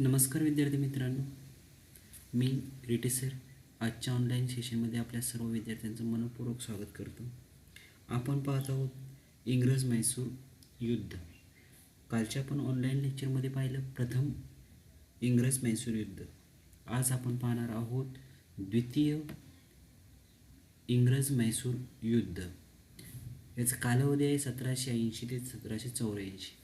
नमस्कार विद्यार्थी मित्रांनो. मी रिटे सर. आजच्या ऑनलाईन सेशनमध्ये आपल्या सर्व विद्यार्थ्यांचं मनपूर्वक स्वागत करतो. आपण पाहत आहोत इंग्रज म्हैसूर युद्ध. कालच्या आपण ऑनलाईन लेक्चरमध्ये पाहिलं प्रथम इंग्रज म्हैसूर युद्ध. आज आपण पाहणार आहोत द्वितीय इंग्रज म्हैसूर युद्ध. याचा कालावधी आहे सतराशे ऐंशी ते सतराशे चौऱ्याऐंशी.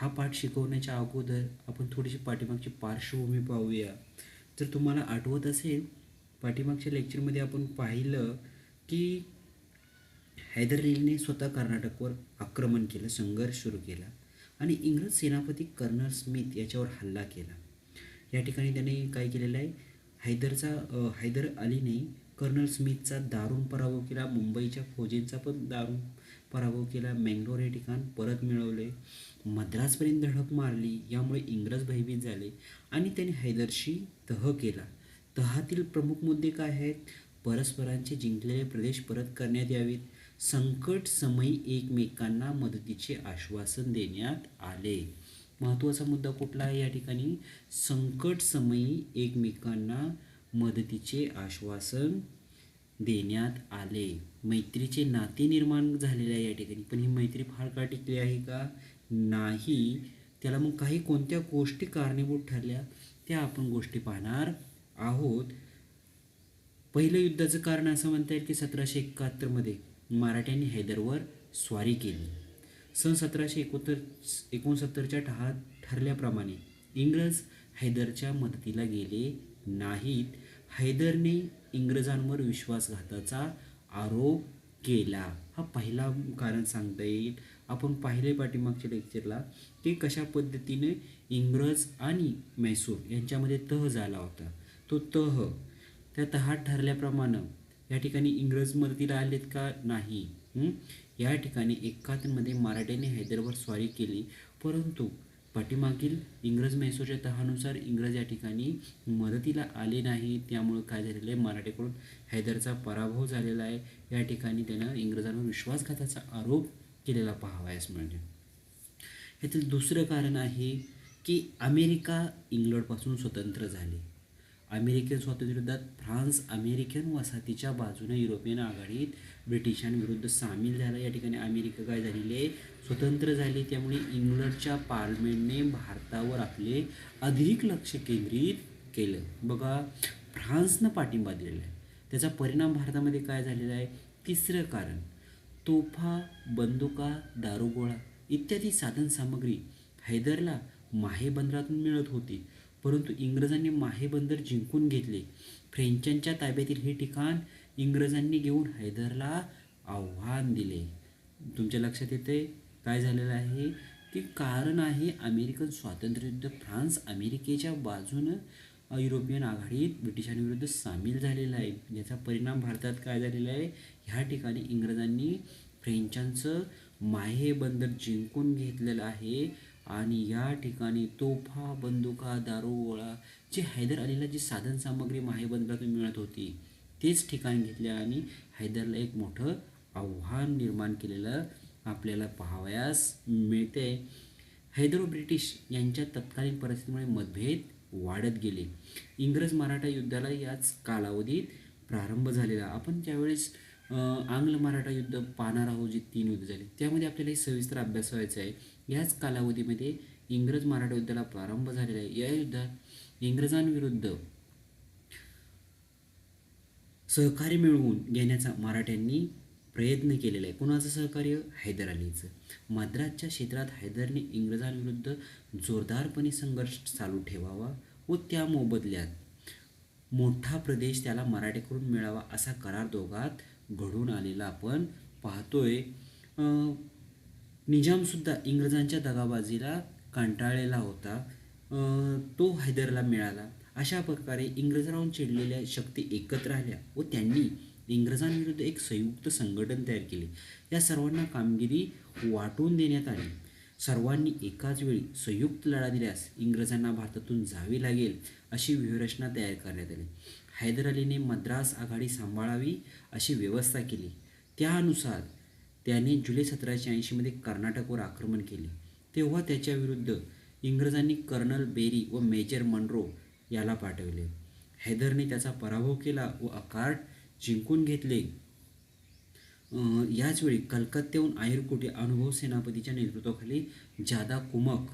हा पाठ शिकवण्याच्या अगोदर आपण थोडीशी पाठीमागची पार्श्वभूमी पाहूया. जर तुम्हाला आठवत असेल पाठीमागच्या लेक्चरमध्ये आपण पाहिलं की हैदर अलीने स्वतः कर्नाटकवर आक्रमण केलं संघर्ष सुरू केला आणि इंग्रज सेनापती कर्नल स्मिथ याच्यावर हल्ला केला. या ठिकाणी त्याने काय केलेलं आहे? हैदरचा हैदर अलीने कर्नल स्मिथचा दारुण पराभव केला मुंबईच्या फौजेंचा पण दारुण पराभव केला मँगलोर हे ठिकाण परत मिळवले. मद्रासपर्यंत धडक मारली यामुळे इंग्रज भयभीत झाले आणि त्यांनी हैदरशी तह केला. तहातील प्रमुख मुद्दे काय आहेत? परस्परांचे जिंकलेले प्रदेश परत करण्यात यावेत. संकट समयी एकमेकांना मदतीचे आश्वासन देण्यात आले. महत्त्वाचा मुद्दा कुठला आहे या ठिकाणी? संकट समयी एकमेकांना मदतीचे आश्वासन देण्यात आले. मैत्रीचे नाते निर्माण झालेले आहे या ठिकाणी. पण ही मैत्री फार काळ टिकली आहे का? नाही. त्याला मग काही कोणत्या गोष्टी कारणीभूत ठरल्या त्या आपण गोष्टी पाहणार आहोत. पहिलं युद्धाचं कारण असं म्हणता येईल की सतराशे एकाहत्तरमध्ये मराठ्यांनी हैदरवर स्वारी केली. सन सतराशे एकोत्तर एकोणसत्तरच्या ठहा ठरल्याप्रमाणे इंग्रज हैदरच्या मदतीला गेले नाहीत. हैदरने इंग्रजांवर विश्वासघाताचा आरोप केला. हा पहिला कारण सांगता येईल. आपण पाहिले पाठीमागच्या लेक्चरला की कशा पद्धतीने इंग्रज आणि मैसूर यांच्यामध्ये तह झाला होता. तो तह त्या तहात ठरल्याप्रमाणे या ठिकाणी इंग्रज मदतीला आलेत का नाही? या ठिकाणी एकाहत्तरमध्ये मराठ्यांनी हैदरवर स्वारी केली. परंतु पाठीमागील इंग्रज म्हैसूरच्या तहानुसार इंग्रज या ठिकाणी मदतीला आले नाही. त्यामुळं काय झालेलं आहे? मराठीकडून हैदरचा पराभव झालेला आहे. या ठिकाणी त्यानं इंग्रजांवर विश्वासघाताचा आरोप केलेला पाहावयास मिळते यातील दुसरं कारण आहे की अमेरिका इंग्लंडपासून स्वतंत्र झाले. अमेरिकन स्वातंत्र्ययुद्धात फ्रान्स अमेरिकन वसाहतीच्या बाजूने युरोपियन आघाडीत ब्रिटिशांविरुद्ध सामील झाला. या ठिकाणी अमेरिका काय झालेली? आहे स्वतंत्र झाली. त्यामुळे इंग्लंडच्या पार्लमेंटने भारतावर आपले अधिक लक्ष केंद्रित केलं. बघा फ्रान्सनं पाठिंबा दिलेला आहे. त्याचा परिणाम भारतामध्ये काय झालेला आहे? तिसरं कारण तोफा बंदुका दारुगोळा इत्यादी साधनसामग्री हैदरला माहेबंदरातून मिळत होती. परंतु इंग्रजांनी माहेबंदर जिंकून घेतले. फ्रेंचांच्या ताब्यातील हे ठिकाण इंग्रजांनी घेऊन हैदरला आव्हान दिले. तुमच्या लक्षात येते काय झालेलं आहे? की कारण आहे अमेरिकन स्वातंत्र्ययुद्ध. फ्रान्स अमेरिकेच्या बाजूनं युरोपियन आघाडीत ब्रिटिशांविरुद्ध सामील झालेला आहे. याचा परिणाम भारतात काय झालेला आहे? ह्या ठिकाणी इंग्रजांनी फ्रेंचांचं माहे बंदर जिंकून घेतलेलं आहे. आणि या ठिकाणी तोफा बंदुका दारोगोळा जे हैदर अलीला जी साधनसामग्री सामग्री माहेबंदरातून मिळत होती तेच ठिकाण घेतले आणि हैदरला एक मोठं आव्हान निर्माण केलेलं आपल्याला पाहावयास मिळते. हैदर ब्रिटिश यांच्या तत्कालीन परिस्थितीमुळे मतभेद वाढत गेले. इंग्रज मराठा युद्धाला याच कालावधीत प्रारंभ झालेला. आपण ज्यावेळेस आंग्ल मराठा युद्ध पाहणार आहोत जे तीन युद्ध झाले. त्यामध्ये आपल्याला हे सविस्तर अभ्यास व्हायचा आहे. याच कालावधीमध्ये इंग्रज मराठा युद्धाला प्रारंभ झालेला आहे. या युद्धात इंग्रजांविरुद्ध सहकार्य मिळवून घेण्याचा मराठ्यांनी प्रयत्न केलेला आहे. कोणाचं सहकार्य? हैदर अलीचं मद्रासच्या क्षेत्रात हैदरने इंग्रजांविरुद्ध जोरदारपणे संघर्ष चालू ठेवावा व त्या मोबदल्यात मोठा प्रदेश त्याला मराठीकडून मिळावा असा करार दोघात घडून आलेला आपण पाहतोय. निजामसुद्धा इंग्रजांच्या दगाबाजीला कंटाळलेला होता. तो हैदरला मिळाला. अशा प्रकारे इंग्रजांवर चिडलेल्या शक्ती एकत्र आल्या व त्यांनी इंग्रजांविरुद्ध एक संयुक्त संघटन तयार केले. या सर्वांना कामगिरी वाटून देण्यात आली. सर्वांनी एकाच वेळी संयुक्त लढा दिल्यास इंग्रजांना भारतातून जावे लागेल अशी व्यूहरचना तयार करण्यात आली. हैदर अलीने मद्रास आघाडी सांभाळावी अशी व्यवस्था केली. त्यानुसार त्याने जुलै सतराशे ऐंशीमध्ये कर्नाटकवर आक्रमण केले. तेव्हा त्याच्याविरुद्ध इंग्रजांनी कर्नल बेरी व मेजर मनरो याला पाठवले. हैदरने त्याचा पराभव केला व अकार्ट जिंकून घेतले. याचवेळी कलकत्त्याहून आयरकुटे अनुभव सेनापतीच्या नेतृत्वाखाली जादा कुमक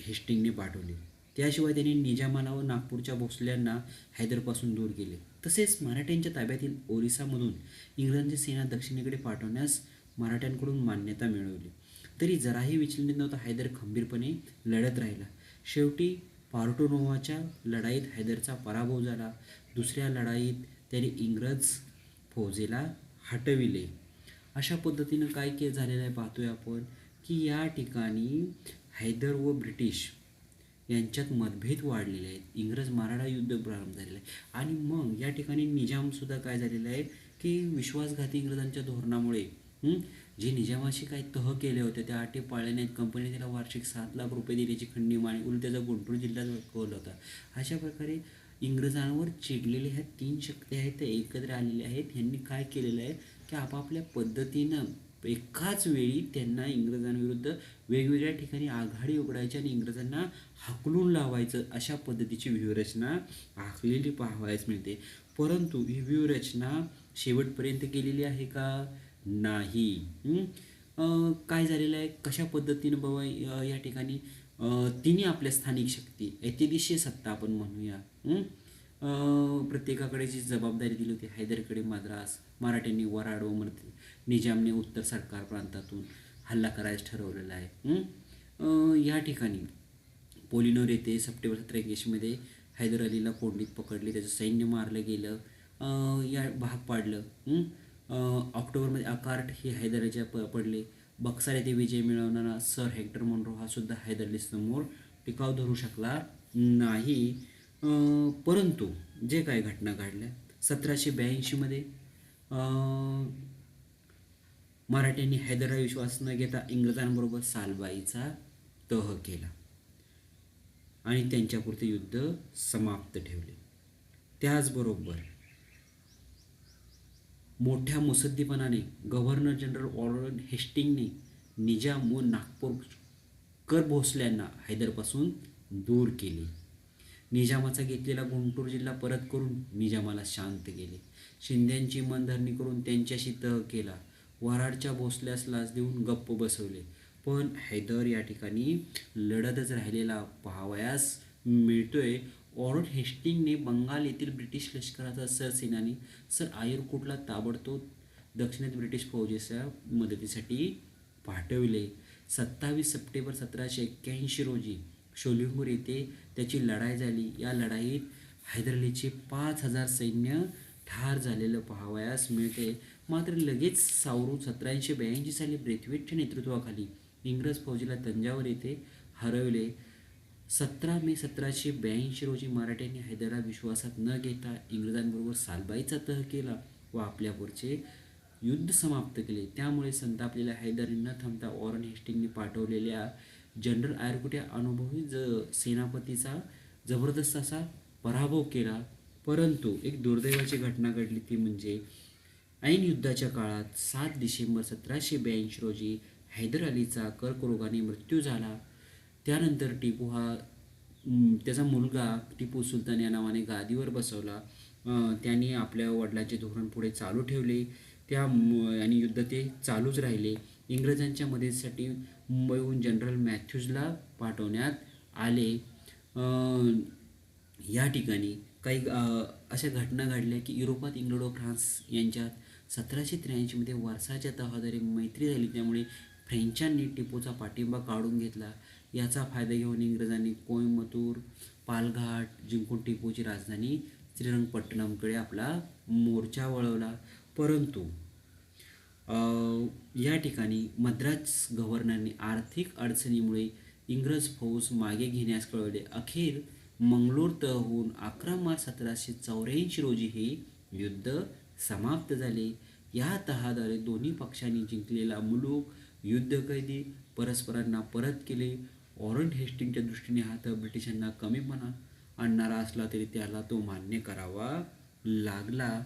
हेस्टिंगने पाठवले. त्याशिवाय त्यांनी निजामाला व नागपूरच्या भोसल्यांना हैदरपासून दूर केले. तसेच मराठ्यांच्या ताब्यातील ओरिसामधून इंग्रजांची सेना दक्षिणेकडे पाठवण्यास मराठ्यांकडून मान्यता मिळवली. तरी जराही विचलित नव्हता हैदर खंबीरपणे लढत राहिला. शेवटी पार्टोनोवाच्या लढाईत हैदरचा पराभव झाला. दुसऱ्या लढाईत त्याने इंग्रज फौजेला हटविले. अशा पद्धतीनं काय के झालेलं आहे पाहतोय आपण की या ठिकाणी हैदर व ब्रिटिश यांच्यात मतभेद वाढलेले आहेत. इंग्रज मराठा युद्ध प्रारंभ झालेलं आहे. आणि मग या ठिकाणी निजामसुद्धा काय झालेलं आहे? की विश्वासघाती इंग्रजांच्या धोरणामुळे जे निजामाशी काही तह केले होते त्या अटी पाळल्याने नाहीत. कंपनी त्याला वार्षिक सात लाख रुपये दिल्याची खंडी माने उलट त्याचा गुंटूर जिल्ह्यात कळलं होता. अशा प्रकारे इंग्रजांवर चिडलेले ह्या तीन शक्ती आहेत त्या एकत्र आलेल्या आहेत. यांनी काय केलेलं आहे? की आपापल्या पद्धतीनं एकाच वेळी त्यांना इंग्रजांविरुद्ध वेगवेगळ्या ठिकाणी आघाडी उघडायची आणि इंग्रजांना हाकलून लावायचं अशा पद्धतीची व्यूहरचना आखलेली पाहावयास मिळते. परंतु ही व्यूहरचना शेवटपर्यंत केलेली आहे का? नाही. काय झालेलं आहे? कशा पद्धतीनं बाबा या ठिकाणी तिने आपल्या स्थानिक शक्ती ऐतिहासिक सत्ता आपण म्हणूया. प्रत्येकाकडे जी जबाबदारी दिली होती हैदरकडे मद्रास मराठ्यांनी वराड व मराठी निजामने उत्तर सरकार प्रांतातून हल्ला करायचं ठरवलेला आहे. या ठिकाणी पोलिनोर येथे सप्टेंबर सतरा हैदर अलीला कोंडीत पकडले त्याचं सैन्य मारलं गेलं या भाग पाडलं. ऑक्टोबरमध्ये अकार्ट हे हैदराच्या प पडले. बक्सार येथे विजय मिळवणारा सर हेक्टर मोनरो हा सुद्धा हैदर अलीसमोर टिकाव धरू शकला नाही. परंतु जे काय घटना घडल्या सतराशे ब्याऐंशीमध्ये मराठ्यांनी हैदरा विश्वास न घेता इंग्रजांबरोबर सालबाईचा तह केला आणि त्यांच्यापुरते युद्ध समाप्त ठेवले. त्याचबरोबर मोठ्या मुसद्दीपणाने गव्हर्नर जनरल वॉरन हेस्टिंगने निजाम व नागपूरकर भोसल्यांना हैदरपासून दूर केले. निजामाचा घेतलेला गुंटूर जिल्हा परत करून निजामाला शांत केले. शिंद्यांची मनधरणी करून त्यांच्याशी तह केला. वराडच्या भोसल्यास लाच देऊन गप्प बसवले. पण हैदर या ठिकाणी लढतच राहिलेला पाहावयास मिळतोय. वॉरन हेस्टिंगने बंगाल येथील ब्रिटिश लष्कराचा सरसेनानी सर आयरकुटला ताबडतोब दक्षिणेत ब्रिटिश फौजेच्या मदतीसाठी पाठविले. सत्तावीस सप्टेंबर सतराशे एक्क्याऐंशी रोजी शोलिंगूर येथे त्याची लढाई झाली. या लढाईत हैदरलीचे पाच हजार सैन्य ठार झालेलं पाहावयास मिळते. मात्र लगेच सावरू सतराशे ब्याऐंशी साली ब्रेथवेटच्या नेतृत्वाखाली इंग्रज फौजीला तंजावर येथे हरवले. सतरा मे सतराशे ब्याऐंशी रोजी मराठ्यांनी हैदरला विश्वासात न घेता इंग्रजांबरोबर सालबाईचा तह केला व आपल्यापुरचे युद्ध समाप्त केले. त्यामुळे संतापलेल्या हैदरने न थांबता वॉरन हेस्टिंगने पाठवलेल्या जनरल आयरकुट या अनुभवी ज सेनापतीचा जबरदस्त असा पराभव केला. परंतु एक दुर्दैवाची घटना घडली ती म्हणजे ऐन युद्धाच्या काळात सात डिसेंबर सतराशे ब्याऐंशी रोजी हैदर अलीचा कर्करोगाने मृत्यू झाला. त्यानंतर टिपू हा त्याचा मुलगा टिपू सुलतान या नावाने गादीवर बसवला. अं, त्याने आपल्या वडिलांचे धोरण पुढे चालू ठेवले. त्या आणि युद्ध ते चालूच राहिले. इंग्रजांच्या मदतीसाठी मुंबईहून जनरल मॅथ्यूजला पाठवण्यात आले. या ठिकाणी काही अशा घटना घडल्या की युरोपात इंग्लंड व फ्रान्स यांच्यात सतराशे त्र्याऐंशीमध्ये वर्षाच्या तहाद्वारे मैत्री झाली. त्यामुळे फ्रेंचांनी टिपूचा पाठिंबा काढून घेतला. याचा फायदा घेऊन इंग्रजांनी कोईमतूर पालघाट जिंकून टिपूची राजधानी श्रीरंगपट्टणमकडे आपला मोर्चा वळवला. परंतु या ठिकाणी मद्रास गव्हर्नरने आर्थिक अडचणीमुळे इंग्रज फौज मागे घेण्यास कळवले. अखेर मंगलोर तहहून अकरा मार्च सतराशे चौऱ्याऐंशी रोजी हे युद्ध समाप्त झाले. या तहाद्वारे दोन्ही पक्षांनी जिंकलेला मुलूक युद्धकैदी परस्परांना परत केले. वॉरंट हेस्टिंगच्या दृष्टीने हा तर ब्रिटिशांना कमीपणा आणणारा असला तरी त्याला तो मान्य करावा लागला.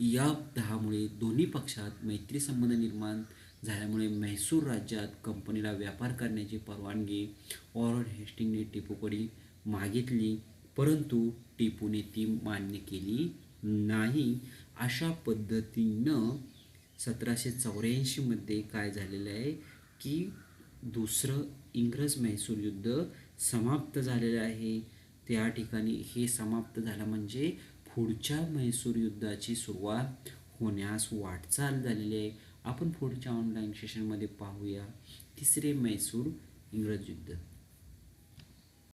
या तहामुळे दोन्ही पक्षात मैत्री संबंध निर्माण झाल्यामुळे म्हैसूर राज्यात कंपनीला व्यापार करण्याची परवानगी ऑरड हेस्टिंगने टिपूकडे मागितली परंतु टिपूने ती मान्य केली नाही. अशा पद्धतीनं सतराशे चौऱ्याऐंशीमध्ये काय झालेलं आहे की दुसरं इंग्रज म्हैसूर युद्ध समाप्त झालेलं आहे. त्या ठिकाणी हे समाप्त झालं म्हणजे पुढच्या म्हैसूर युद्धाची सुरुवात होण्यास वाटचाल झालेली आहे. आपण पुढच्या ऑनलाईन सेशनमध्ये पाहूया तिसरे म्हैसूर इंग्रज युद्ध.